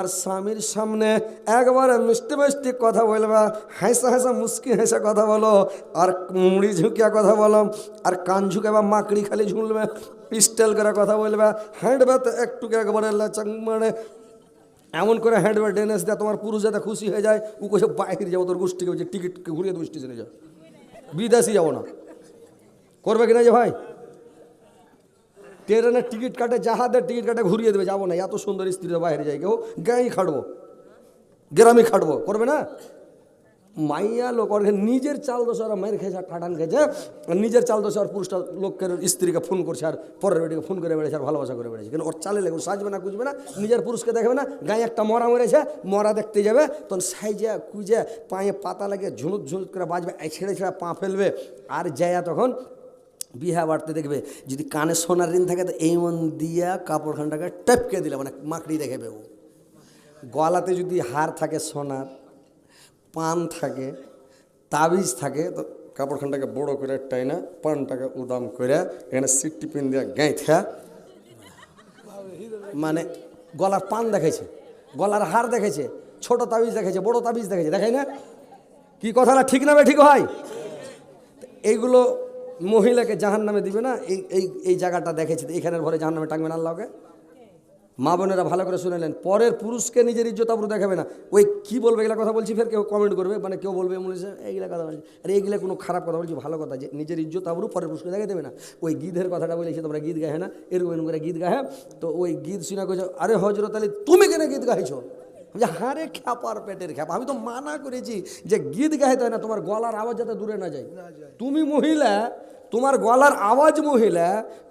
আর স্বামীর সামনে একবারে মিষ্টি মিষ্টি কথা বলবা, হাসা হাসা মুস্কি হেসে কথা বলো, আর মুড়ি ঝুঁকিয়া কথা বলো, আর কান ঝুঁকে বা মাকড়ি খালি ঝুলবে পিস্টেল করে কথা বলবে হ্যান্ডবে তো একটু একবারে লাচাং মানে এমন করে হ্যান্ডবে ডেনেস দেয়, তোমার পুরুষ যাতে খুশি হয়ে যায়, ও কোথাও বাইরে যাব, তোর গোষ্ঠীকে টিকিট ঘুরিয়ে দেবো স্টেশনে যাও বিদেশি যাব না। করবে কিনা যে ভাই? ট্রেনের টিকিট কাটে, জাহাজের টিকিট কাটে, ঘুরিয়ে দেবে। যাব না, এত সুন্দর স্ত্রীরা বাইরে যাই কেউ গাঁই খাটবো, গ্রামে খাটবো, করবে না? মাইয়া লোক, ওর নিজের চাল দোষ, ওরা মায়ের খেয়েছে আর খাটান খেয়েছে। আর নিজের চাল দোষ, আর পুরুষটা লোকের স্ত্রীকে ফোন করছে আর পরের বেটিকে ফোন করে বেড়েছে আর ভালোবাসা করে বেড়েছে কিন্তু ওর চালে লেগে সাজবে না, কুজবে না, নিজের পুরুষকে দেখবে না। গায়ে একটা মরা মরেছে, মরা দেখতে যাবে, তখন সাইজে, কুজে, পায়ে পাতা লাগে ঝুনুক ঝুনুক করে বাজবে ছেড়ে ছেড়ে পা ফেলবে। আর যায়া তখন বিহা বাড়তে দেখবে, যদি কানে সোনার ঋণ থাকে তো এই মন দিয়া কাপড়খানটাকে টপকে দিলে মানে মাকড়ি দেখবে ও গলাতে যদি হার থাকে সোনার, পান থাকে, তাবিজ থাকে, তো কাপড়খানটাকে বড় করে টাইনা, পানটাকে উদাম করে এখানে সিটটি পিন দিয়ে গাঁথা মানে গলার পান দেখেছে গলার হার দেখেছে ছোট তাবিজ দেখেছে বড় তাবিজ দেখেছে দেখাই না? কি কথাটা ঠিক না ঠিক হয়? এইগুলো মহিলাকে জাহান নামে দিবে না? এই এই এই জায়গাটা দেখেছে। এখানের ঘরে জাহান নামে টাঙবে না আল্লাহকে? মা বোনেরা ভালো করে শুনেলেন পরের পুরুষকে নিজের ইজ্জত আবরু দেখাবে না। ওই কি বলবে, এগুলা কথা বলছি ফের কেউ কমেন্ট করবে? মানে কেউ বলবে, মনে এইগুলা কথা বলছি। আরে এইগুলা কোনো খারাপ কথা বলছি, ভালো কথা যে নিজের ইজ্জত আবরু পরের পুরুষকে দেখে দেবে না। ওই গীতের কথাটা বলেছি তোমরা গীত গাহে না? এরকম এরকম করে গীত গাহে তো ওই গীত শুনে কইছো, আরে হজরত আলী, তুমি কেন গীত গাইছো? যে হারে খ্যাপার পেটের খ্যাপা। আমি তো মানা করেছি যে গীত গাইতে হয় না তোমার গলার আওয়াজ যাতে দূরে না যায়। তুমি মহিলা তোমার গলার আওয়াজ মহিলা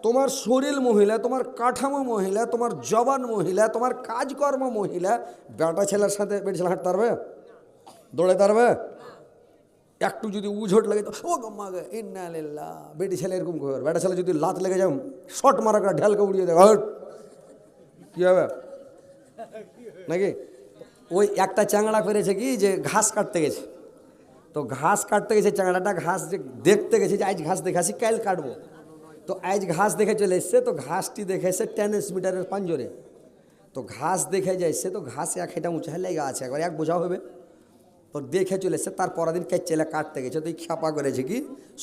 তোমার শরীর মহিলা তোমার কাঠামো মহিলা তোমার জবান মহিলা তোমার কাজকর্ম মহিলা বেটা ছেলের সাথে বেটি ছেলে হাঁটতে পারবে? দৌড়াতে পারবে? একটু যদি উঝোট লাগে তো ও গম্মা গে ইন্না লিল্লাহ। বেটি ছেলে এরকম করে বেটা ছেলে যদি লাত লেগে যায় শট মারা করে ঢেলকে উড়িয়ে দেয় হট কী হবে? নাকি? ওই একটা চ্যাংড়া করেছে কি যে ঘাস কাটতে গেছে তো ঘাস কাটতে গেছে চ্যাংড়াটা ঘাস যে দেখতে গেছে যে আজ ঘাস দেখে আসি কাল কাটবো তো আজ ঘাস দেখে চলে এসছে তো ঘাসটি দেখে এসে টেনিস মিটারের পাঞ্জরে তো ঘাস দেখে যাইছে তো ঘাস এক হেঁটা উঁচা লেগে আছে একবার এক বোঝা হবে তো দেখে চলে এসছে তার পরের দিন চেলে কাটতে গেছে তো এই খ্যাপা করেছে কি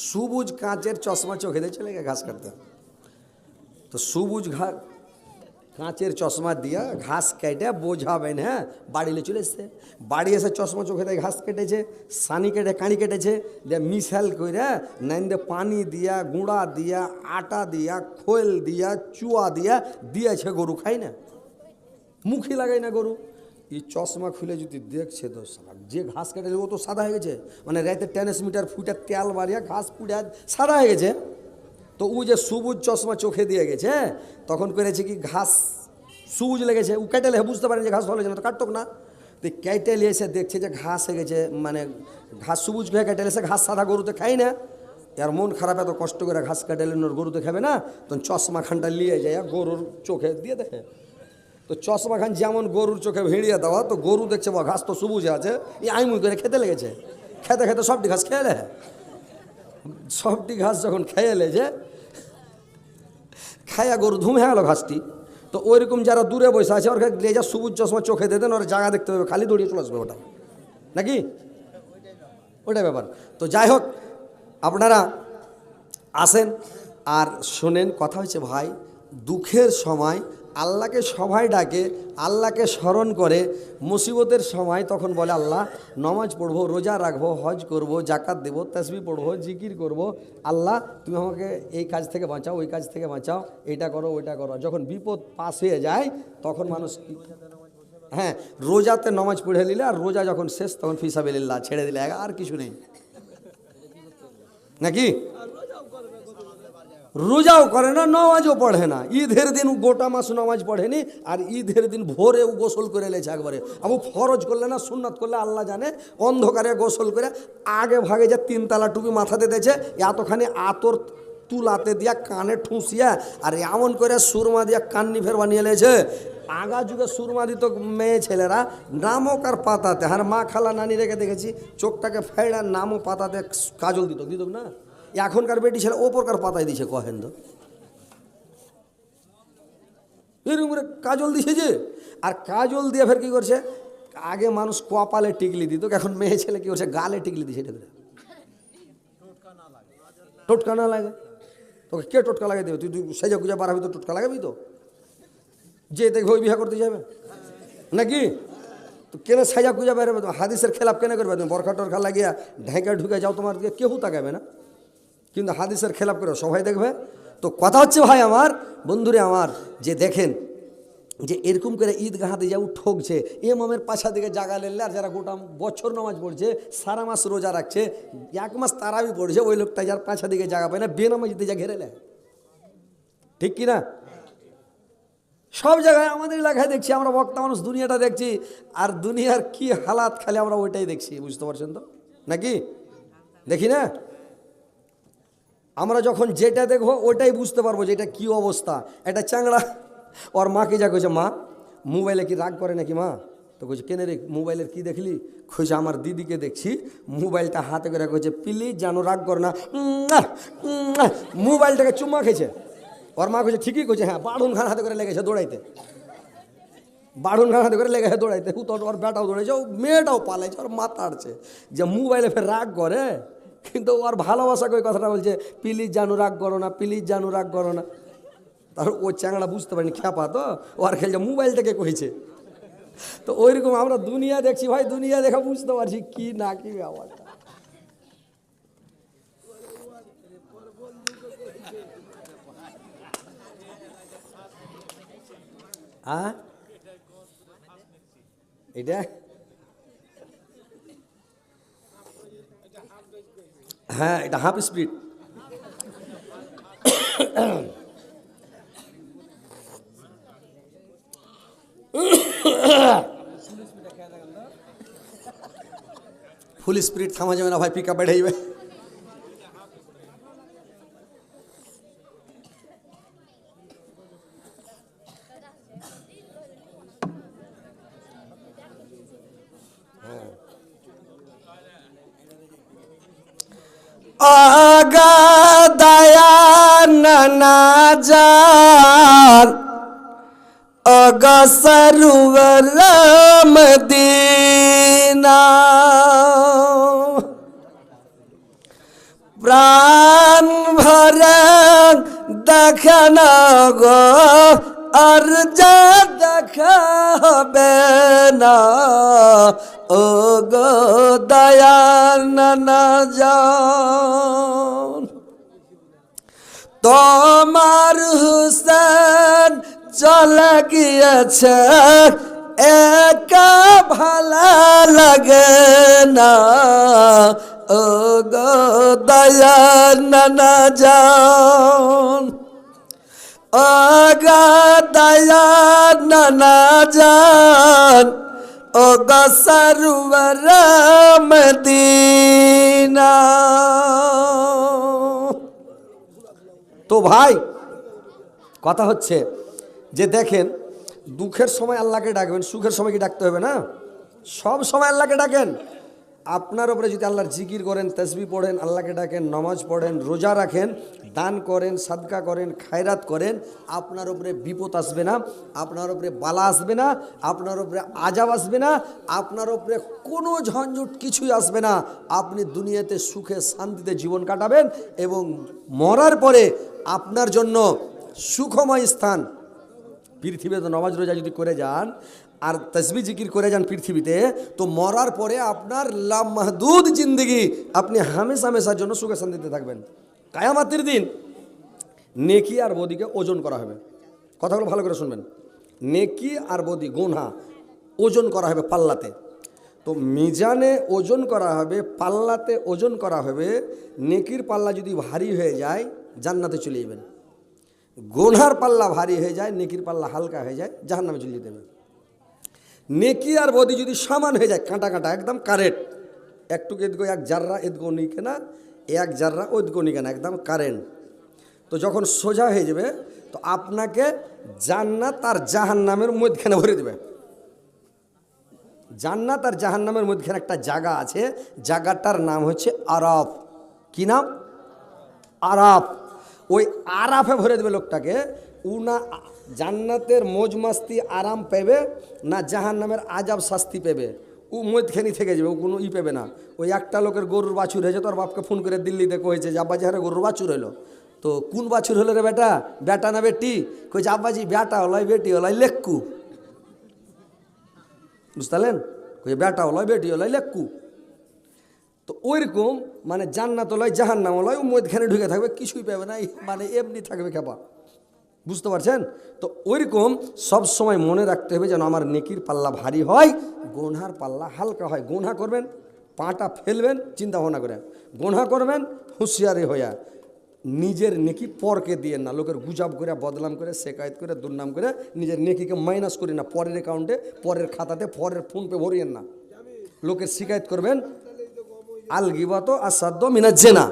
সবুজ কাঁচের চশমা চোখে দিয়ে চলে গেছে ঘাস কাটতে তো সবুজ ঘা কাঁচের চশমা দিয়া ঘাস কেটে বোঝাবেন হ্যাঁ? বাড়িলে চলে এসছে। বাড়ি এসে চশমা চোখে দিয়ে, ঘাস কেটেছে, সানি কেটে, কাঁড়ি কেটেছে, দিয়ে মিশাল করে নাইন দিয়ে পানি দিয়া, গুঁড়া দিয়া, আটা দিয়া, খোল দিয়া, চুয়া দিয়া দিয়েছে গরু খাই না? মুখই লাগাই না গরু। এই চশমা খুলে যদি দেখছে তো সালা যে ঘাস কেটে ও তো সাদা হয়ে গেছে। মানে রাতে টেনিস মিটার ফুটে তেল বাড়িয়া ঘাস ফুটে সাদা হয়ে গেছে। তো ও যে সবুজ চশমা চোখে দিয়ে গেছে তখন করেছে কি ঘাস, সবুজ লেগেছে। ও কেটে বুঝতে পারেন যে ঘাস ভালো না, তো না। তো কেটে এসে দেখছে যে ঘাস হয়ে গেছে মানে ঘাস সবুজ হয়ে কেটে এসে ঘাস সাদা গরুতে খাই না। এর মন খারাপ, এত কষ্ট করে ঘাস কেটে এলেন ওর গরুতে খাবে না। তখন চশমা খানটা নিয়ে যায় গরুর চোখে দিয়ে দেখে। তো চশমা খান যেমন গরুর চোখে ভিড়িয়ে দেওয়া, তো গরু দেখছে বা ঘাস তো সবুজ আছে। এই আইমুই করে খেতে লেগেছে। খেতে খেতে সবটি ঘাস খেয়ে সবটি ঘাস যখন খেয়ে লেছে খায়া গরু ধুমে গেল ঘাসটি। তো ওইরকম যারা দূরে বসে আছে ওর লেজা সবুজ চশমা চোখে দিয়ে দেন, ওর জায়গা দেখতে হবে খালি দৌড়িয়ে চলে আসবে ওটা। নাকি? ওটাই ব্যাপার। তো যাই হোক, আপনারা আসেন আর শোনেন, কথা হচ্ছে ভাই, দুঃখের সময় আল্লাহকে সবাই ডাকে, আল্লাহকে স্মরণ করে, মুসিবতের সময় তখন বলে, আল্লাহ, নমাজ পড়ব, রোজা রাখব, হজ করব জাকাত দেব, তসবি পড়ব, জিকির করব। আল্লাহ, তুমি আমাকে এই কাজ থেকে বাঁচাও, ওই কাজ থেকে বাঁচাও এইটা করো, ওইটা করো। যখন বিপদ পাস হয়ে যায়, তখন মানুষ হ্যাঁ রোজাতে নমাজ পড়ে নিলে আর রোজা যখন শেষ, তখন ফিসাবিল্লাহ ছেড়ে দিলে, আর কিছু নেই। নাকি? রোজাও করে না নমাজও পড়ে না ঈদের দিন গোটা মাস নামাজ পড়েনি আর ঈদের দিন ভোরে ও গোসল করে লেছে একবারে আবু ফরজ করলে না সুন্নাত করলে আল্লাহ জানে অন্ধকারে গোসল করে আগে ভাগে যে তিনতলা টুপি মাথাতে দিয়েছে এতখানি আতর তুলাতে দিয়া কানে ঠুসিয়া আর এমন করে সুরমা দিয়া কান্নি ফের বানিয়ে লেছে আগা যুগে সুরমা দিত মেয়ে ছেলেরা নামক আর পাতাতে আর মা খালা নানি রেখে দেখেছি চোখটাকে ফেড়া নামও পাতাতে কাজল দিত দিত না এখনকার বেটি ছেলে ওপরকার পাতায় দিছে কহেন তো? এরকম করে কাজল দিছে যে। আর কাজল দিয়ে ফের কি করছে? আগে মানুষ কপালে টিকলি দিত, এখন মেয়ে ছেলে কি করছে? গালে টিকলি দিছে এটা টোটকা না লাগে। তোকে কে টোটকা লাগাই দেবে? তুই তুই সেজা গুজা বাড়াবি তো টোটকা লাগাবি তো? যে দেখবে ওই বিয়ে করতে যাবে। নাকি? তো কেন সাজা গুজা বেরোবে তো হাদিসের খেলাপ কেন করবে? তুমি বরখা টরখা লাগিয়া ঢেঁকা ঢুকে যাও, তোমার দিকে কেউ তাকাবে না? কিন্তু হাদিসের খেলাপ করে সবাই দেখবে। তো কথা হচ্ছে ভাই আমার, বন্ধুরে আমার, যে দেখেন, যে এরকম করে ঈদগাহাতে যাও ঠকছে এ মামের পাছা দিকে জাগা লেলে আর যারা গোটা বছর নামাজ পড়ছে, সারা মাস রোজা রাখছে, এক মাস তারাবি পড়ছে, ওই লোকটা যার পাছা দিকে জাগা পায় না বেনামাজ দিতে যা ঘেরে নেয়। ঠিক কি না সব জায়গায় আমাদের এলাকায় দেখছি, আমরা বক্তা মানুষ দুনিয়াটা দেখছি, আর দুনিয়ার কি হালাত খালি আমরা ওইটাই দেখছি, বুঝতে পারছেন তো? নাকি? দেখি না? আমরা যখন যেটা দেখব ওটাই বুঝতে পারব যে এটা কী অবস্থা। এটা চ্যাংড়া। ওর মাকে যা কইছে, মা, মোবাইলে কি রাগ করে নাকি মা? তো কইছে, কেনে রে, মোবাইলের কি দেখলি? কইছে, আমার দিদিকে দেখছি, মোবাইলটা হাতে করে কইছে প্লিজ জানো, রাগ কর না। মোবাইলটাকে চুম্মা খেয়েছে। ওর মা কইছে, ঠিকই কইছে হ্যাঁ বাড়ুন খান হাতে করে লেগেছে দৌড়াইতে। বাড়ুন খান হাতে করে লেগেছে দৌড়াইতে। ও ওর বেটাও দৌড়াইছে, ও মেয়েটাও পালাইছে, ওর মাথা আড়ছে যে মোবাইলে ফের রাগ করে? কিন্তু ওর ভালোবাসাকে ওই কথাটা বলছে? প্লিজ জানু, রাগ করো না, প্লিজ জানু, রাগ করো না। তারপর ও চ্যাংড়া বুঝতে পারেনি, খ্যাপা তো। ও আর খেলছে মোবাইলটাকে কইছে। তো ওইরকম আমরা দুনিয়া দেখছি, ভাই, দুনিয়া দেখা বুঝতে পারছি কি না কি ব্যাপারটা। এটা হ্যাঁ এটা হাফ স্পিড ফুল স্পিড থামা যাবে না ভাই পিক আপ বেড়াইবে আগা দয়া নাজার অগসরুবর মদিনা। প্রাণ ভরে দেখান গো আর যা দেখাবে না। ও গো দয়াননা যান তোমার হুসেন চলে গিয়েছে, একা ভালা লাগে না। ও গো দয়াননা যান ও গো দয়াননা যান ও গো সরুবর মদিনা তো ভাই কথা হচ্ছে যে দেখেন, দুঃখের সময় আল্লাহকে ডাকবেন, সুখের সময় কি ডাকতে হবে না? সব সময় আল্লাহকে ডাকেন। আপনার উপরে যদি আল্লাহর জিকির করেন, তসবি পড়েন, আল্লাহকে ডাকেন, নামাজ পড়েন, রোজা রাখেন, দান করেন, সাদকা করেন, খায়রাত করেন, আপনার উপরে বিপদ আসবে না, আপনার উপরে বালা আসবে না, আপনার উপরে আজাব আসবে না, আপনার উপরে কোনো ঝঞ্ঝট কিছুই আসবে না। আপনি দুনিয়াতে সুখে, শান্তিতে জীবন কাটাবেন এবং মরার পরে আপনার জন্য সুখময় স্থান। পৃথিবীতে নমাজ রোজা যদি করে যান আর তসবি জিকির করে যান পৃথিবীতে, তো মরার পরে আপনার লাম মাহদুদ জিন্দগি আপনি হামেশা হামেশার জন্য সুখে শান্তিতে থাকবেন। কায়ামাতির দিন নেকি আর বদিকে ওজন করা হবে। কথাগুলো ভালো করে শুনবেন। নেকি আর বদি গুনহা ওজন করা হবে পাল্লাতে। তো মিজানে ওজন করা হবে, পাল্লাতে ওজন করা হবে, নেকির পাল্লা যদি ভারী হয়ে যায়, জান্নাতে চলে যাবেন। গোনার পাল্লা ভারী হয়ে যায়, নেকির পাল্লা হালকা হয়ে যায় জাহান নামে চলিয়ে দেবে নেকি আর বদি যদি সমান হয়ে যায়, কাঁটা কাঁটা, একদম কারেন্ট একটু এদগো এক জাররা এদগো নিকে না এক জাররা ওদগো নিকে না, একদম কারেন্ট তো যখন সোজা হয়ে যাবে, তো আপনাকে জান্নাত আর জাহান নামের মধ্যখানে ভরে দেবে। জান্নাত আর জাহান নামের মধ্যখানে একটা জায়গা আছে, জায়গাটার নাম হচ্ছে আরফ। কি নাম? আরাফ। ওই আরাফে ভরে দেবে লোকটাকে। উনা জান্নাতের মোজ মাস্তি আরাম পেবে না জাহান নামের আজাব শাস্তি পেবে ও মধ্যখানি থেকে যাবে, ও কোনো ই পেবে না। ওই একটা লোকের গরুর বাছুর হয়েছে, তোর বাপকে ফোন করে দিল্লিতে কয়েছে যে, আব্বাজি, হারে গরুর বাছুর হলো তো কোন বাছুর হলো রে বেটা? বেটা না বেটি? কইছে, আব্বাজি, বেটা হলাই, বেটি হলাই, লেক্কু। বুঝতে পারলেন কইছে, বেটা হলাই, বেটি হলাই, লেক্কু। তো ওইরকম মানে জান্নাত লয় জাহান্নাম লয় ও মধ্যখানে ঢুকে থাকবে, কিছুই পাবে না মানে এমনি থাকবে খেপা। বুঝতে পারছেন? তো ওইরকম সব সময় মনে রাখতে হবে যেন আমার নেকির পাল্লা ভারী হয়, গোনহার পাল্লা হালকা হয়। গোনহা করবেন, পাটা ফেলবেন, চিন্তা ভাবনা করে গোনহা করবেন, হুঁশিয়ারি হইয়া নিজের নেকি পরকে দিয়ে না, লোকের গুজাব করে বদলাম করে শেকায়ত করে দুর্নাম করে নিজের নেকিকে মাইনাস করি না, পরের অ্যাকাউন্টে পরের খাতাতে, পরের ফোন পে ভরিয়েন না। লোকের শিকায়ত করবেন আল গিবাত আসাদ্য মিনা জেনা।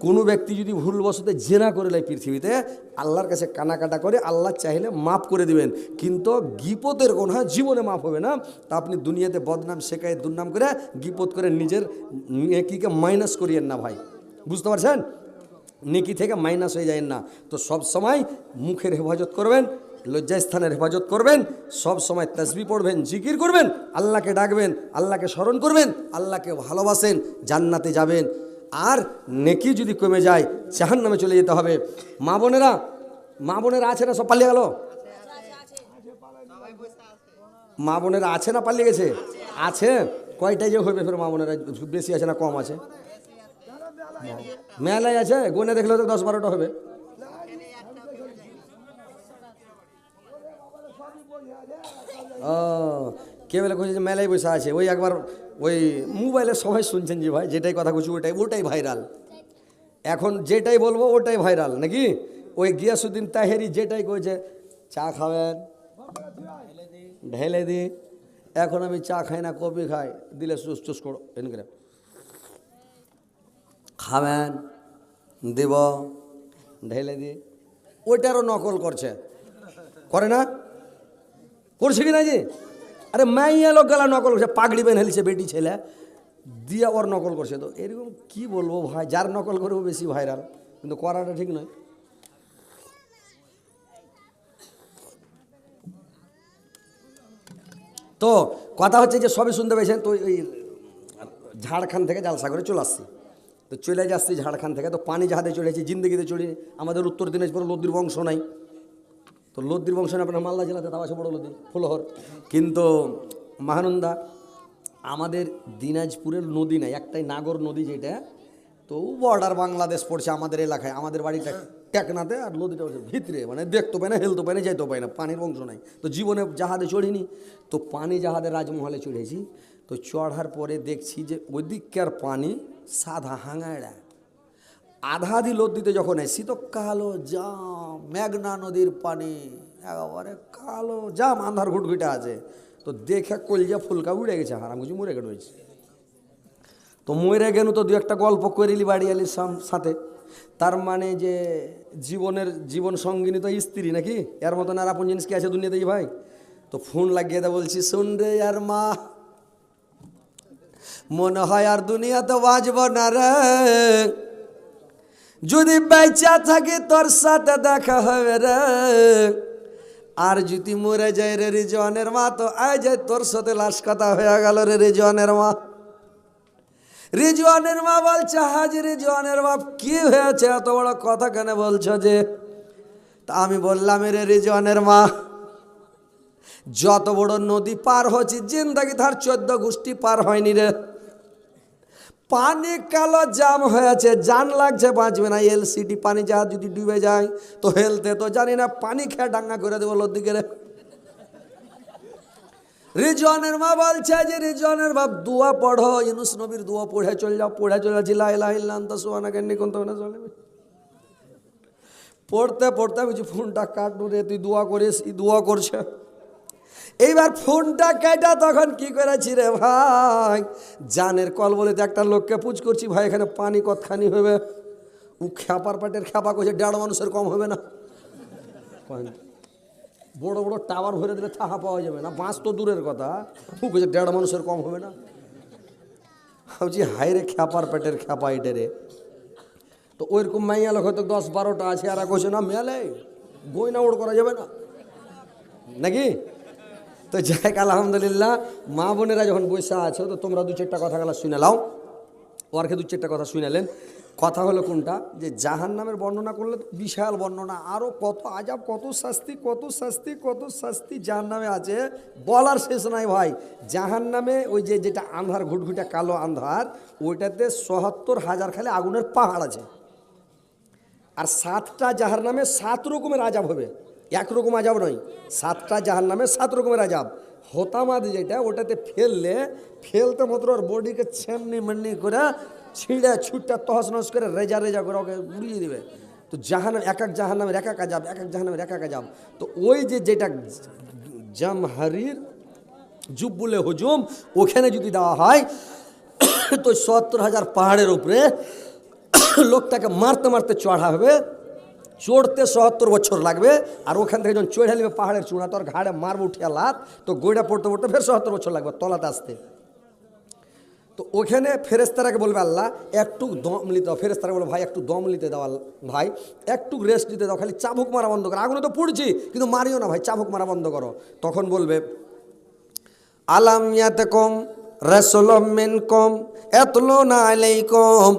কোনো ব্যক্তি যদি ভুলবশত জেনা করে নেয় পৃথিবীতে, আল্লাহর কাছে কানাকাটা করে, আল্লাহ চাইলে মাফ করে দিবেন। কিন্তু গিপতের গোনা জীবনে মাফ হবে না। তা আপনি দুনিয়াতে বদনাম শেখায় দুর্নাম করে গিপত করে নিজের নেকিকে মাইনাস করিয়েন না ভাই। বুঝতে পারছেন? নেকি থেকে মাইনাস হয়ে যায় না। তো সব সময় মুখের হেফাজত করবেন, লজ্জাস্থানের হেফাজত করবেন, সব সময় তসবি পড়বেন, জিকির করবেন, আল্লাহকে ডাকবেন, আল্লাহকে স্মরণ করবেন, আল্লাহকে ভালোবাসেন, জান্নাতে যাবেন। আর নেকি যদি কমে যায় জাহান নামে চলে যেতে হবে। মা বোনেরা মা বোনেরা আছে না, সব পালিয়ে গেল? মা বোনেরা আছে না, পালিয়ে গেছে? আছে। কয়টাই যে হবে ফের মা বোনেরা? বেশি আছে না কম আছে? মেলায় আছে? গুনে দেখলে তো দশ বারোটা হবে। ও, কে বলে কইছে যে মেলায় বসে আছে? ওই একবার ওই মোবাইলে সবাই শুনছেন যে ভাই, যেটাই কথা বলছি ওটাই ওটাই ভাইরাল। এখন যেটাই বলব ওটাই ভাইরাল, নাকি? ওই গিয়াসুদ্দিন তাহেরি যেটাই কইছে, চা খাবেন? ঢেলে দি। এখন আমি চা খাই না, কফি খাই। দিলে চুস চুস করো, এন করে। খাবেন, দেব, ঢেলে দি। ওইটারও নকল করছে। করে না? করছে কি না যে আরে মাইয়া লোক গেলা নকল করছে, পাগড়ি বেন হেলছে বেটি ছেলে। দিয়ে ওর নকল করছে তো। এরকম কি বলব ভাই, যার নকল করব বেশি ভাইরাল কিন্তু করাটা ঠিক নয়। তো কথা হচ্ছে যে সবই শুনতে পেয়েছেন, তো ওই ঝাড়খণ্ড থেকে জালসাগরে চলে আসছি। তো চলে যাচ্ছি ঝাড়খণ্ড থেকে। তো পানি জাহাজে চলেছি, জিন্দগিতে চড়ি, আমাদের উত্তর দিনাজপুরে লদ্দির বংশ নাই। তো লদ্দির বংশ আপনার মালদা জেলাতে তাও আছে বড় লদ্দি ফুলহর। কিন্তু মহানন্দা, আমাদের দিনাজপুরের নদী নাই, একটাই নাগর নদী যেটা, তো বর্ডার বাংলাদেশ পড়ছে আমাদের এলাকায়, আমাদের বাড়িটা টেকনাতে আর নদীটা হচ্ছে ভিতরে মানে দেখতে পাই না, হেলতে পাই না যাইতে পাই না, পানির বংশ নাই। তো জীবনে জাহাজে চড়িনি, তো পানি জাহাজে রাজমহলে চড়েছি, তো চড়ার পরে দেখছি যে ওইদিককার পানি সাদা হাঙাড়া আধা আধি লদ্দিতে যখন এসি তো কালো জাম, মেঘনা নদীর পানি, একেবারে কালো জাম, আন্ধার ঘুটঘুটে আছে। তো দেখে কলজা ফুলকা উড়ে গেছে, হারাম কিছু মরে গেছে রয়েছে তো মরে গেল তো দু একটা গল্প করিলি বাড়ি আলির সাথে। তার মানে যে জীবনের, জীবন সঙ্গিনী তো স্ত্রী নাকি? এর মতন আর আপন জিনিস কি আছে দুনিয়াতে ভাই? তো ফোন লাগিয়ে দা বলছি, শুন রে আর মা, মনে হয় আর দুনিয়াতে বাঁচব না রে। যদি বেচা থাকে তোর সাথে দেখা হবে রে। আর যদি মরে যায় রে রিজওয়ানের মা, তো আয় যায় তোর সাথে লাশ কথা হয়ে গেল রে রিজওয়ানের মা। রিজওয়ানের মা বলছে হাজি রিজওয়ানের বাপ, কি হয়েছে? এত বড় কথা কেন বলছো যে? তা আমি বললাম রে রিজওয়ানের মা, যত বড় নদী পার হচ্ছে জিন্দাগি তার চোদ্দ গোষ্ঠী পার হয়নি রে। পানি কালো জাম হয়েছে, জান লাগছে, বাঁচবে না। এলসিডি পানি জাহাজ যদি ডুবে যায়, তো হেলতে তো জানি না, পানি খেয়ে ডাঙ্গা করে দেবো লদিকে রে রিজওয়ানের মা বলছে যে, রিজওয়ানের বাপ, দোয়া পড়ো ইনুস নবীর দোয়া পড়ে চলে যাও, পড়ে চলে যাচ্ছি লাইলা ইল্লান তো সোয়ানা কেন না চলে পড়তে পড়তে আমি যে ফোনটা কাটু রে, তুই দোয়া করিস দোয়া করছে। এইবার ফোনটা কেটা তখন কি করেছি রে ভাই? জানের কল বলে তো একটা লোককে পুজ করছি, ভাই, এখানে পানি কতখানি হবে? ও খ্যাপার পাটের খ্যাপা করছে, দেড় মানুষের কম হবে না। বড় বড় টাওয়ার ভরে দিলে থাহা পাওয়া যাবে না, বাঁশ তো দূরের কথা। ও কেছে দেড় মানুষের কম হবে না। ভাবছি হাই রে খ্যাপার পেটের খ্যাপা এটে রে। তো ওইরকম মাইয়া লোক হয়তো দশ বারোটা আছে, আর কইছে না মেলে। গয়না ওড় করা যাবে না। নাকি? তো যাই আলহামদুলিল্লাহ, মা বোনেরা যখন বসে আছো, তো তোমরা দু চারটা কথা গেলা শুনে লাও ওরকে দু চারটা কথা শুনালেন কথা হলো কোনটা? যে জাহান নামের বর্ণনা করলে বিশাল বর্ণনা। আরও কত আজাব, কত শাস্তি কত শাস্তি কত শাস্তি জাহান নামে আছে। বলার শেষ নাই ভাই। জাহান নামে ওই যে, যেটা আন্ধার, ঘুটঘুটে কালো আন্ধার, ওইটাতে সহাত্তর হাজার খালি আগুনের পাহাড় আছে। আর সাতটা জাহার নামে সাত রকমের আজাব হবে। একরকম আজাব নয়। সাতটা জাহার নামে সাত রকমের আজাব। হতামাদ যেটা, ওটাতে ফেললে, ফেলতে মাত্র ওর বডিকে ছেমনি মেমনি করে ছিঁড়ে ছুটটা তহস নহস করে রেজা রেজা করে ওকে উড়িয়ে দেবে। তো জাহান এক এক জাহান নামের এক এক আজাব, এক এক জাহান নামের এক এক আজাব। তো ওই যে যেটা জামহারির জুব্বুলে হুজুম, ওখানে যদি দেওয়া হয়, তো সত্তর হাজার পাহাড়ের উপরে লোকটাকে মারতে মারতে চড়া হবে। চড়তে সত্তর বছর লাগবে, আর ওখান থেকে যখন চড়ে নেবে পাহাড়ের চূড়া, তোর ঘাড়ে মারব উঠিয়া লাত, তো গোড়া পড়তে পড়তে ফের সত্তর বছর লাগবে তলাতে আসতে। তো ওখানে ফেরেস্তারাকে বলবে, আল্লাহ, একটু দম নিতে দাও। ফেরেস্তারা বলবে ভাই, একটু দম নিতে দাও ভাই, একটু রেস্ট দিতে দাও, খালি চাবুক মারা বন্ধ করো। আগুনে তো পড়ছি, কিন্তু মারিও না, ভাই, চাবুক মারা বন্ধ করো। তখন বলবে, আলাম ইয়াতকুম রাসূলুম মিনকুম ইয়াতলুনা আলাইকুম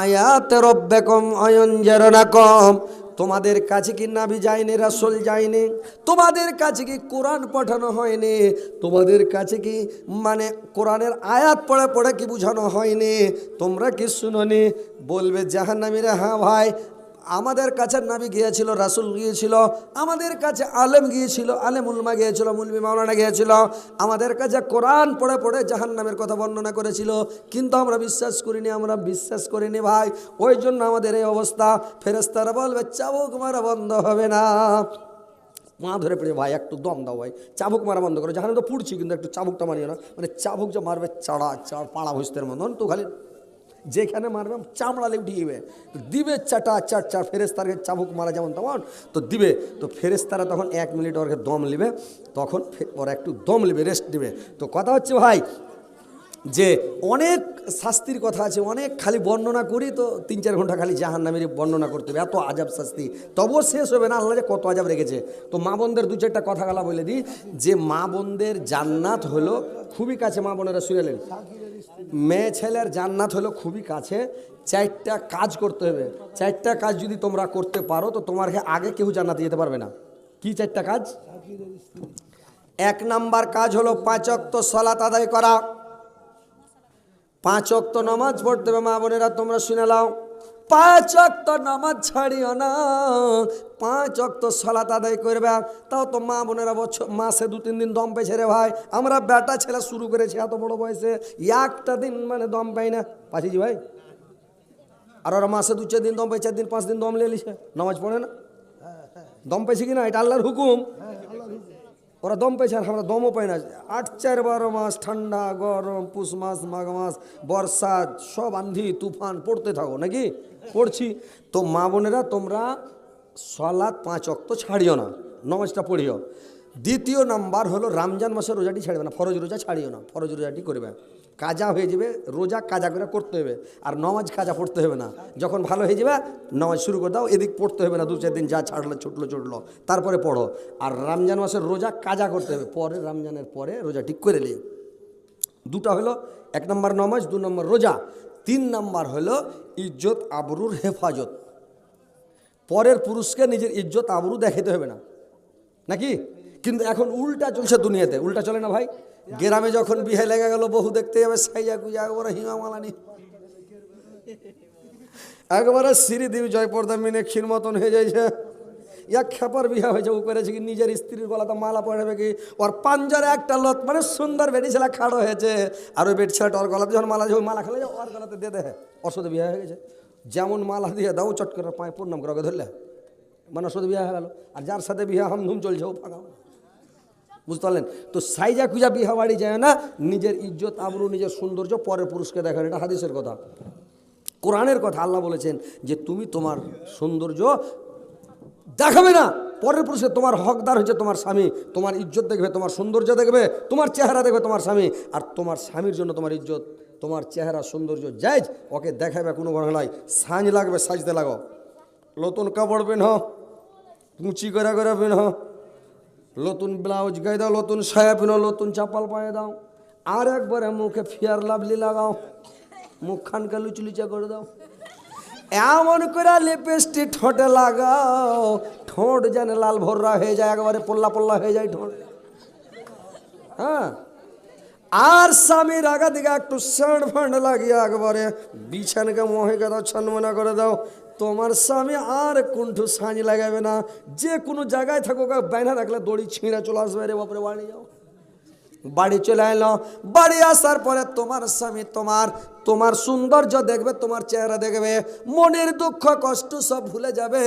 আয়াত রাব্বিকুম আয়ানজারনাকুম তোমাদের কাছে কি নাবি যায়নি, রাসুল যায়নি? তোমাদের কাছে কি কোরআন পাঠানো হয়নি? তোমাদের কাছে কি মানে কোরআনের আয়াত পড়ে পড়ে কি বুঝানো হয়নি? তোমরা কি শুনোনি? বলবে জাহান্নামিরা হ্যাঁ ভাই আমাদের কাছে নাবি গিয়েছিল, রাসুল গিয়েছিল, আমাদের কাছে আলেম গিয়েছিল আলেম উলমা গিয়েছিল, মুলবি মাওলানা গিয়েছিল, আমাদের কাছে কোরআন পড়ে পড়ে জাহান নামের কথা বর্ণনা করেছিল, কিন্তু আমরা বিশ্বাস করিনি, আমরা বিশ্বাস করিনি ভাই, ওই জন্য আমাদের এই অবস্থা ফেরেস্তারা বলবে, চাবুক মারা বন্ধ হবে না। মা ধরে পড়ে, ভাই, একটু দম দাও ভাই, চাবুক মারা বন্ধ করো জাহানে তো পুড়ছি, কিন্তু একটু চাবুকটা মারিও না। মানে চাবুক যে মারবে, চাড়া, চাড়, পাড়া ভুস্তের মতন, তো খালি যেখানে মারবে, চামড়া উঠিয়ে দিবে। চাটা চার চার ফেরেস্তারকে চাবুক মারা যেমন তেমন। তো দিবে, তো ফেরেস্তারা তখন এক মিনিট ওরকে দম নেবে, তখন ওরা একটু দম নেবে রেস্ট দিবে তো কথা হচ্ছে ভাই, যে অনেক শাস্তির কথা আছে, অনেক খালি বর্ণনা করি তো তিন চার ঘণ্টা খালি জাহান নামের বর্ণনা করতে হবে। এত আজাব শাস্তি। তবুও শেষ হবে না, আল্লাহ যে কত আজাব রেখেছে। তো মা বোনদের দু চারটা কথা বলে দিই, যে মা বোনদের জান্নাত হলো, খুবই কাছে মা বোনেরা শুনেলেন মেয়ে ছেলের জান্নাত হলো খুবই কাছে। চারটা কাজ করতে হবে। চারটা কাজ যদি তোমরা করতে পারো, তো তোমার আগে কেউ জান্নাতে যেতে পারবে না। কি চারটা কাজ? এক নাম্বার কাজ হলো পাঁচক্ত সলাত আদায় করা। পাঁচ নমাজ নামাজ পড়তে হবে, মা বোনেরা, তোমরা শুনে নাও। পাঁচ অক্ত নামাজ ছাড়িও না। পাঁচ অক্ত সালাত আদায় করবে। তাও তো মা বোনেরা বছর মাসে দু তিন দিন দম পেয়েছে রে ভাই। আমরা বেটা ছেলে শুরু করেছি এত বড় বয়সে। একটা দিন মানে দম পাই না। পাঠিয়েছি ভাই। আর ওরা মাসে দু চার দিন দম পাই চার দিন পাঁচ দিন দম লে লিছে নামাজ পড়ে না। দম পেয়েছে কি না? এটা আল্লাহর হুকুম। ওরা দম পেয়েছে আর আমরা দমও পাই না। আট, চার, বারো মাস ঠান্ডা, গরম, পুষ মাস, মাঘ মাস, বর্ষা, সব আন্ধি, তুফান, পড়তে থাকো নাকি? পড়ছি। তো মা বোনেরা তোমরা সলাদ পাঁচ অক্ত ছাড়িও না, নমাজটা পড়িও। দ্বিতীয় নাম্বার হলো রমজান মাসের রোজাটি ছাড়বে না, ফরজ রোজা ছাড়িও না, ফরজ রোজাটি করবে। কাজা হয়ে যাবে, রোজা কাজা করে করতে হবে, আর নমাজ কাজা পড়তে হবে না। যখন ভালো হয়ে যাবে, নমাজ শুরু করে দাও, এদিক পড়তে হবে না, দু চার দিন যা ছাড়লো, ছুটলো ছুটলো, তারপরে পড়ো। আর রমজান মাসের রোজা কাজা করতে হবে, পরে, রমজানের পরে রোজা ঠিক করে নিয়ে দুটা হলো, এক নম্বর নমাজ, দু নম্বর রোজা, তিন নম্বর হলো ইজ্জত আবরুর হেফাজত। পরের পুরুষকে নিজের ইজ্জত আবরু দেখাতে হবে না। নাকি? কিন্তু এখন উল্টা চলছে দুনিয়াতে, উল্টা চলে না ভাই? গ্রামে যখন বিহে লেগে গেল বহু দেখতে যাবে সাইজা কুজা একবারে হিমা মালানি একবারে শ্রীদেবী জয়পর্দা মিনে ক্ষীর মতন হয়ে যাইছে। এক খেপার বিয়া হয়েছে, ও করেছে কি নিজের স্ত্রীর গলাতে মালা পড়াবে কি? ওর পাঞ্জারে একটা লত মানে সুন্দর বেটি ছেলে খাড়ো হয়েছে। আর ওই বেটি ছেলেটা ওর গলাতে যখন মালা মালা খেলে ওর গলাতে দিয়ে দেয়। ওর সাথে বিয়ে হয়ে গেছে। যেমন মালা দিয়ে দাও, চট করে পায়ে প্রণাম করে ধরলে। মানে ওর সাথে বিয়ে হয়ে গেল। আর যার সাথে বিয়ে হামধুম চলছে, ও ফাঁকা বুঝতে পারলেন? তো সাইজা কুজা বিহা বাড়ি যায় না, নিজের ইজ্জত, আবরু, নিজের সৌন্দর্য, পরের পুরুষকে দেখান এটা হাদিসের কথা। কোরআনের কথা আল্লাহ বলেছেন যে, তুমি তোমার সৌন্দর্য দেখাবে না। পরের পুরুষে তোমার হকদার হচ্ছে তোমার স্বামী। তোমার ইজ্জত দেখবে, তোমার সৌন্দর্য দেখবে, তোমার চেহারা দেখবে তোমার স্বামী। আর তোমার স্বামীর জন্য তোমার ইজ্জত, তোমার চেহারা, সৌন্দর্য যাইজ ওকে দেখাবে কোনো নাই। সাঁজ লাগবে, সাজতে লাগো। নতুন কাপড় পেন পুঁচি করে করে পেন নতুন ব্লাউজ গায়ে দাও নতুন সায়া পিনো নতুন চাপাল পায়ে দাও। আর একবারে মুখে ফিয়ার লাভলি লাগাও। মুখখানকে লুচলুচা করে দাও। এমন করে লিপস্টিক ঠোঁটে লাগাও। ঠোঁট যেন লাল ভর্রা হয়ে যায়, একবারে পোল্লা পোল্লা হয়ে যায় ঠোঁট। হ্যাঁ? আর স্বামীর আগা দিকে একটু সাঁড় ফাঁড় লাগিয়ে একবারে বিছানকে মহে দাও, ছন্মনা করে দাও। তোমার স্বামী আর কুণ্ঠ সাঁজ লাগাবে না। যে কোনো জায়গায় থাকুক বাইনা রাখলে দড়ি ছিঁড়ে চলে আসবে রে বাপরে, বাড়ি যাও। বাড়ি চলে এলো বাড়ি আসার পরে তোমার স্বামী তোমার তোমার সৌন্দর্য দেখবে, তোমার চেহারা দেখবে, মনের দুঃখ, কষ্ট সব ভুলে যাবে।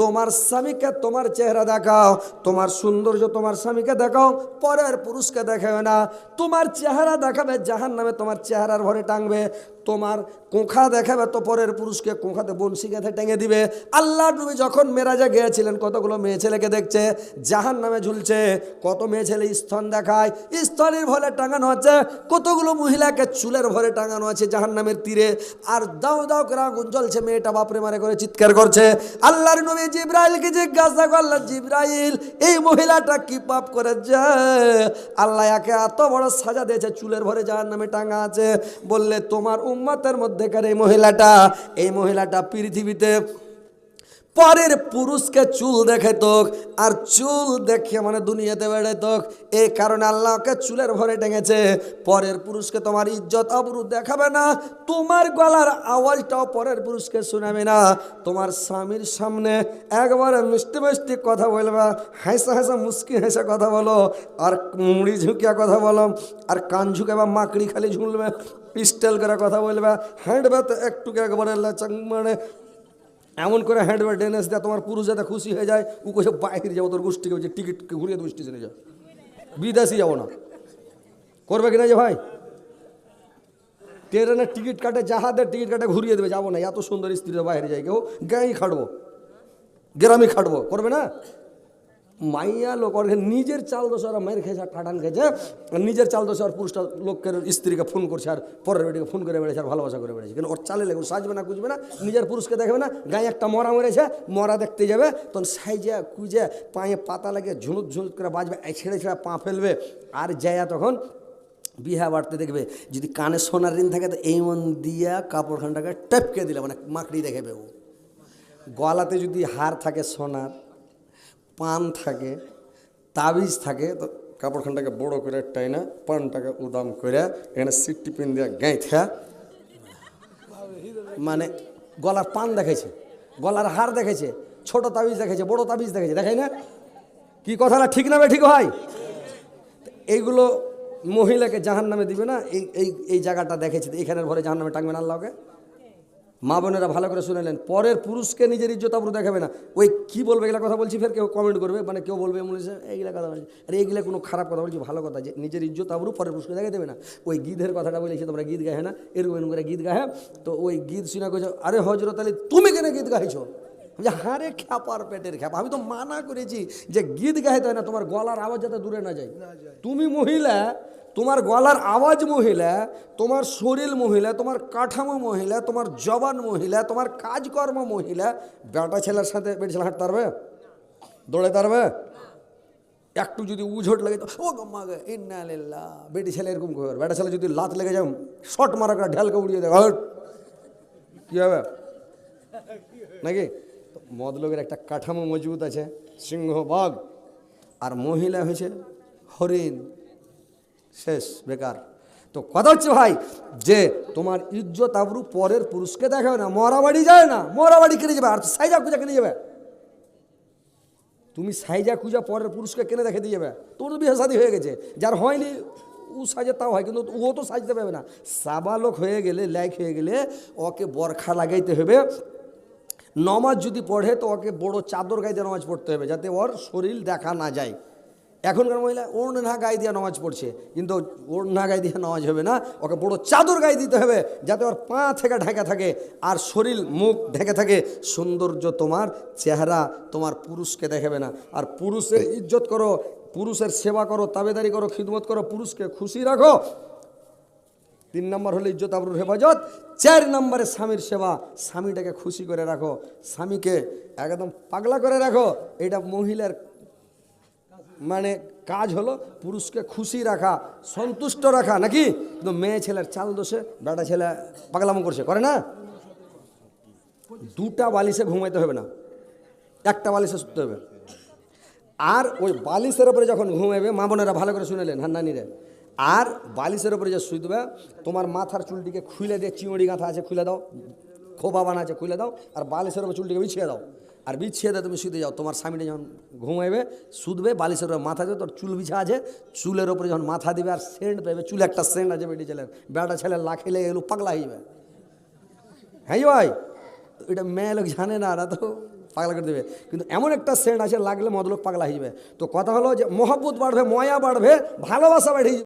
তোমার স্বামীকে তোমার চেহারা দেখাও, তোমার সৌন্দর্য তোমার স্বামীকে দেখাও, পরের পুরুষকে দেখাবে না। তোমার চেহারা দেখাবে জাহান নামে তোমার চেহারার ভরে টাঙবে। তোমার কোঁখা দেখাবে তো পরের পুরুষকে, কোঁখাতে বনশি গেঁথে টেঙে দিবে। আল্লাহ নবী যখন মেরাজে গিয়েছিলেন, কতগুলো মেয়ে ছেলেকে দেখছে জাহান নামে ঝুলছে, কত মেয়ে ছেলে স্তন দেখায়, স্তনের ভরে টাঙানো আছে কতগুলো মহিলাকে চুলের ভরে টাঙানো আছে জাহান নামের তীরে। আর দাও দাও করে আগুন জ্বলছে, মেয়েটা বাপরে মারে করে চিৎকার করছে। আল্লাহর নবী জিব্রাইলকে জিজ্ঞাসা করল জিব্রাইল, এই মহিলাটা কি পাপ করেছে? আল্লাহ একে এত বড় সাজা দিয়েছে, চুলের ভরে জাহান নামে টাঙা আছে। বললে, তোমার উম্মাতের মধ্যেকার এই মহিলাটা এই মহিলাটা পৃথিবীতে পরের পুরুষকে চুল দেখে তোক, আর চুল দেখে মানে দুনিয়াতে বেড়ে তোক। এই কারণে আল্লাহকে চুলের ভরে টেঙেছে। পরের পুরুষকে তোমার ইজ্জত আবরু দেখাবে না। তোমার গলার আওয়াজটাও পরের পুরুষকে শোনাবে না। তোমার স্বামীর সামনে একবারে মিষ্টি মিষ্টি কথা বলবা। হাসা হাসা মুস্কি হেসে কথা বলো। আর মুড়ি ঝুঁকিয়া কথা বলো। আর কান ঝুঁকে বা মাকড়ি খালি ঝুলবে। পিস্টেল করে কথা বলবে। হ্যান্ডবে তো একটু একবারে লাচাং মানে এমন করে ডেনেস দেয়, তোমার পুরুষ যাতে খুশি হয়ে যায়, ও কোথাও বাইরে যাব, তোর গোষ্ঠীকে বলছে টিকিট ঘুরিয়ে দেবো স্টেশনে যাও বিদেশি যাব না। করবে কিনা যে ভাই? ট্রেনের টিকিট কাটে, জাহাজের টিকিট কাটে, ঘুরিয়ে দেবে, যাব না। এত সুন্দর স্ত্রীরা বাইরে যায়, কেউ গাঁই খাটবো, গ্রামে খাটবো, করবে না? মাইয়া লোক ওর নিজের চাল দোষ ওরা মায়ের খেয়েছে আর ঠাটান খেয়েছে। আর নিজের চাল দোষ আর পুরুষটা লোকের স্ত্রীকে ফোন করছে আর পরের বেটিকে ফোন করে বেড়েছে আর ভালোবাসা করে বেড়েছে কিন্তু ওর চালে লেগে সাজবে না, কুজবে না, নিজের পুরুষকে দেখবে না, গায়ে একটা মরা মরেছে, মরা দেখতে যাবে, তখন সাইজে, কুজে, পায়ে পাতা লাগে ঝুনুক ঝুনুক করে বাজবে ছেড়ে ছেড়ে পা ফেলবে। আর যায় তখন বিহা বাড়তে দেখবে, যদি কানে সোনার ঋণ থাকে তো এই মন দিয়া কাপড়খানটাকে টেপকে দিলে মানে মাকড়ি দেখাবে ও। গলাতে যদি হার থাকে সোনার পান থাকে, তাবিজ থাকে, তো কাপড়খানটাকে বড় করে টাইনা, পানটাকে উদাম করে এখানে সিটটি পিন দিয়ে গাঁথা মানে গলার পান দেখেছে গলার হার দেখেছে ছোট তাবিজ দেখেছে বড় তাবিজ দেখেছে দেখাই না? কি কথাটা ঠিক না ঠিক হয়? এইগুলো মহিলাকে জাহান নামে দিবে না, এই এই জায়গাটা দেখেছে এখানের ঘরে জাহান নামে টাঙবে না আল্লাহকে? মা বোনেরা ভালো করে শুনে নেন। পরের পুরুষকে নিজের ইজ্জত আবরু দেখাবে না। ওই কি বলবে এগুলা কথা বলছি ফের? কেউ কমেন্ট করবে। মানে কেউ বলবে মনে হচ্ছে এইগুলা কথা বলছি। আরে এইগুলা কোনো খারাপ কথা বলছি ভালো কথা যে নিজের ইজ্জত আবরু পরের পুরুষকে দেখা দেবে না। ওই গীতের কথাটা বলেছি তোমরা গীত গাহে না? এরকম এরকম করে গীত গাহে তো ওই গীত শুনে কইছো আরে হজরত আলী তুমি কেন গীত গাইছো? যে হারে খ্যাপার পেটের খ্যাপা। আমি তো মানা করেছি যে গীত গাইতে হয় না তোমার গলার আওয়াজ যাতে দূরে না যায়। তুমি মহিলা তোমার গলার আওয়াজ মহিলা, তোমার শরীর মহিলা, তোমার কাঠামো মহিলা, তোমার জবান মহিলা, তোমার কাজকর্ম মহিলা, বেটা ছেলের সাথে বেটা ছেলে হাঁটতে পারবে? দৌড়াতে পারবে? একটু যদি উঝোট লাগে ও গম্মা গে, ইন্না লিল্লাহ। বেটি ছেলে এরকম করে বেটা ছেলে যদি লাত লেগে যায়, শট মারা করে ঢেলকে উড়িয়ে হট। কী হবে? নাকি? তো মদলোকের একটা কাঠামো মজবুত আছে, সিংহ বাঘ। আর মহিলা হয়েছে হরিণ। শেষ, বেকার। তো কথা হচ্ছে ভাই, যে তোমার ইজ্জত আবরু পরের পুরুষকে দেখাবে না মরা বাড়ি যায় না মরা বাড়ি কিনে যাবে, আর সাইজা খুঁজা কিনে যাবে। তুমি সাইজা খুঁজা পরের পুরুষকে কেনে দেখে দিয়ে যাবে। তোর তো বিয়ে শাদী হয়ে গেছে, যার হয়নি, ও সাজে তাও হয়, কিন্তু ও তো সাজতে পারবে না। সাবালক হয়ে গেলে, লাইক হয়ে গেলে ওকে বরখা লাগাইতে হবে। নমাজ যদি পড়ে, তো ওকে বড় চাদর দিয়ে নমাজ পড়তে হবে, যাতে ওর শরীর দেখা না যায়। এখনকার মহিলা ওড়না গায়ে দিয়ে নামাজ পড়ছে, কিন্তু ওড়না গায়ে দিয়ে নামাজ হবে না, ওকে বড় চাদর গায়ে দিতে হবে যাতে ওর পা থেকে ঢাকা থাকে আর শরীর, মুখ ঢেকে থাকে। সৌন্দর্য তোমার, চেহারা তোমার পুরুষকে দেখাবে না। আর পুরুষের ইজ্জত করো, পুরুষের সেবা করো, তাবেদারি করো, খিদমত করো, পুরুষকে খুশি রাখো। তিন নম্বর হলো ইজ্জত, আবরুর হেফাজত। চার নম্বরে স্বামীর সেবা, স্বামীটাকে খুশি করে রাখো, স্বামীকে একদম পাগলা করে রাখো। এটা মহিলার মানে কাজ হলো পুরুষকে খুশি রাখা, সন্তুষ্ট রাখা, নাকি? কিন্তু মেয়ে ছেলের চাল দোষে, বেটা ছেলে পাগলামো করছে, করে না? দুটা বালিশে ঘুমাইতে হবে না, একটা বালিশে শুতে হবে। আর ওই বালিশের উপরে যখন ঘুমাবে মা বোনেরা ভালো করে শুনেলেন হান্নানিরে আর বালিশের ওপরে যে শুইতবে তোমার মাথার চুলটিকে খুলে দিয়ে চিমড়ি গাঁথা আছে, খুলে দাও খোপা বানা আছে, খুলে দাও, আর বালিশের উপরে চুলটিকে বিছিয়ে দাও। আর বিছিয়ে তুমি শুতে যাও। তোমার স্বামীটা যখন ঘুমাইবে, শুধবে, বালিশের উপরে মাথা দেবে, তোর চুল বিছা আছে, চুলের উপরে যখন মাথা দিবে আর সেন্ট পাবে, চুলে একটা সেন্ট আছে বেটি ছেলের। বেটা ছেলের লাখিলে এগুলো পাগলা হয়ে যাবে। হ্যাঁ ভাই? এটা মেয়ে লোক জানে না না তো পাগলা করে দেবে। কিন্তু এমন একটা সেন্ট আছে, লাগলে মদলোক পাগলা হয়ে যাবে। তো কথা হলো যে, মহব্বত বাড়বে, ময়া বাড়বে, ভালোবাসা বাড়বে।